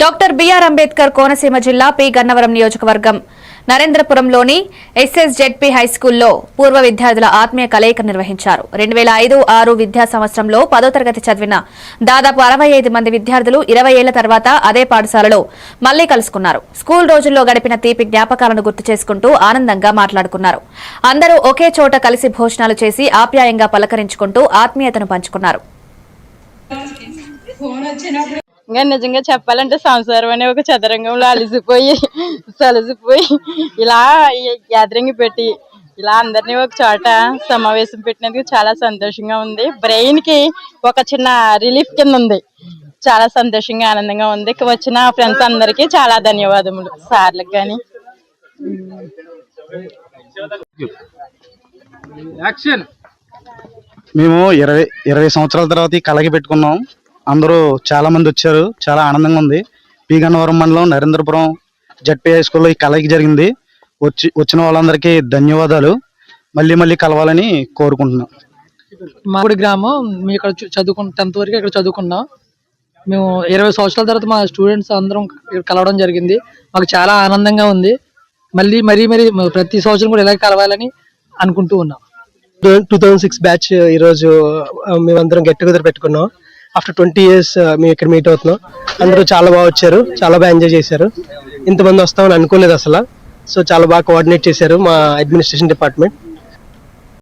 Doctor BR Ambedkar Konaseema జిల్లా P Gannavaram నియోజకవర్గం. నరేంద్రపురంలోని ఎస్ఎస్జెడ్పీ హైస్కూల్లో పూర్వ విద్యార్థుల ఆత్మీయ కలయిక నిర్వహించారు. రెండు వేల ఐదు ఆరు విద్యా సంవత్సరంలో పదో తరగతి చదివిన దాదాపు అరవై ఐదు మంది విద్యార్థులు ఇరవై ఏళ్ళ తర్వాత అదే పాఠశాలలో మళ్ళీ కలుసుకున్నారు. స్కూల్ రోజుల్లో గడిపిన తీపి జ్ఞాపకాలను గుర్తు చేసుకుంటూ ఆనందంగా మాట్లాడుకున్నారు. అందరూ ఒకే చోట కలిసి భోజనాలు చేసి ఆప్యాయంగా పలకరించుకుంటూ ఆత్మీయతను పంచుకున్నారు. ఇంకా నిజంగా చెప్పాలంటే సంసారం అనే ఒక చదరంగంలో అలసిపోయి సలసిపోయి ఇలా గ్యాదరింగ్ పెట్టి ఇలా అందరినీ ఒక చోట సమావేశం పెట్టినందుకు చాలా సంతోషంగా ఉంది. బ్రెయిన్కి ఒక చిన్న రిలీఫ్ కింద ఉంది. చాలా సంతోషంగా ఆనందంగా ఉంది. ఇక వచ్చిన ఫ్రెండ్స్ అందరికీ చాలా ధన్యవాదములు. సార్లకు కానీ మేము ఇరవై ఇరవై సంవత్సరాల తర్వాత కళకి పెట్టుకున్నాం. అందరూ చాలా మంది వచ్చారు. చాలా ఆనందంగా ఉంది. పి గన్నవరం మండలం నరేంద్రపురం జడ్పీ హై స్కూల్లో ఈ కళకి జరిగింది. వచ్చి వచ్చిన వాళ్ళందరికీ ధన్యవాదాలు. మళ్ళీ మళ్ళీ కలవాలని కోరుకుంటున్నాం. మాగుడి గ్రామం మేము ఇక్కడ చు- చదువుకున్న టెన్త్ వరకు ఇక్కడ చదువుకున్నాం. మేము ఇరవై సంవత్సరాల తర్వాత మా స్టూడెంట్స్ అందరం ఇక్కడ కలవడం జరిగింది. మాకు చాలా ఆనందంగా ఉంది. మళ్ళీ మరీ మరీ ప్రతి సంవత్సరం కూడా ఇలాగే కలవాలని అనుకుంటూ ఉన్నాం. టూ థౌజండ్ సిక్స్ బ్యాచ్ ఈరోజు మేమందరం గెట్ టుగెదర్ పెట్టుకున్నాం. ఆఫ్టర్ ట్వంటీ ఇయర్స్ మేము ఇక్కడ మీట్ అవుతున్నాం. అందరూ చాలా బాగా వచ్చారు చాలా బాగా ఎంజాయ్ చేశారు. ఇంతమంది వస్తామని అనుకోలేదు అసలు. సో చాలా బాగా కోఆర్డినేట్ చేశారు మా అడ్మినిస్ట్రేషన్ డిపార్ట్మెంట్